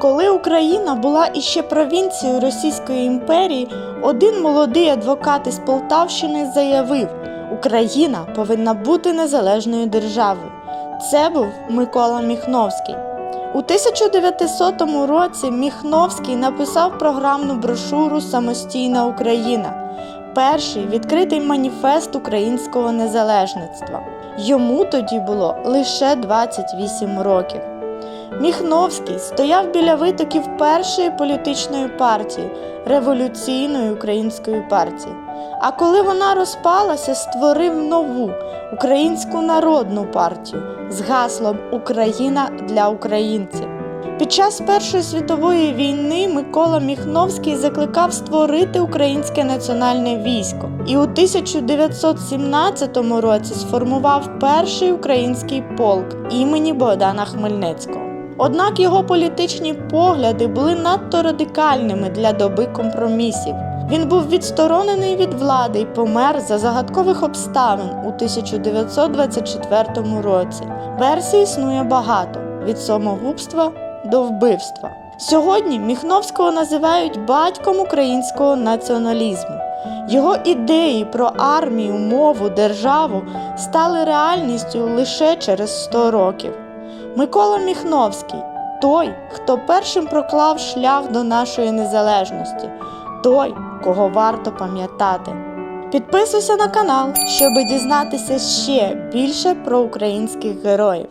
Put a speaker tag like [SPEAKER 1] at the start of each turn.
[SPEAKER 1] Коли Україна була іще провінцією Російської імперії, один молодий адвокат із Полтавщини заявив: Україна повинна бути незалежною державою. Це був Микола Міхновський. У 1900 році Міхновський написав програмну брошуру Самостійна Україна, перший відкритий маніфест українського незалежництва. Йому тоді було лише 28 років. Міхновський стояв біля витоків першої політичної партії революційної української партії. А коли вона розпалася, створив нову українську народну партію з гаслом Україна для українців. Під час Першої світової війни Микола Міхновський закликав створити українське національне військо і у 1917 році сформував перший український полк імені Богдана Хмельницького. Однак його політичні погляди були надто радикальними для доби компромісів. Він був відсторонений від влади і помер за загадкових обставин у 1924 році. Версій існує багато від самогубства до вбивства. Сьогодні Міхновського називають батьком українського націоналізму. Його ідеї про армію, мову, державу стали реальністю лише через 100 років. Микола Міхновський той, хто першим проклав шлях до нашої незалежності, той, кого варто пам'ятати. Підписуйся на канал, щоб дізнатися ще більше про українських героїв.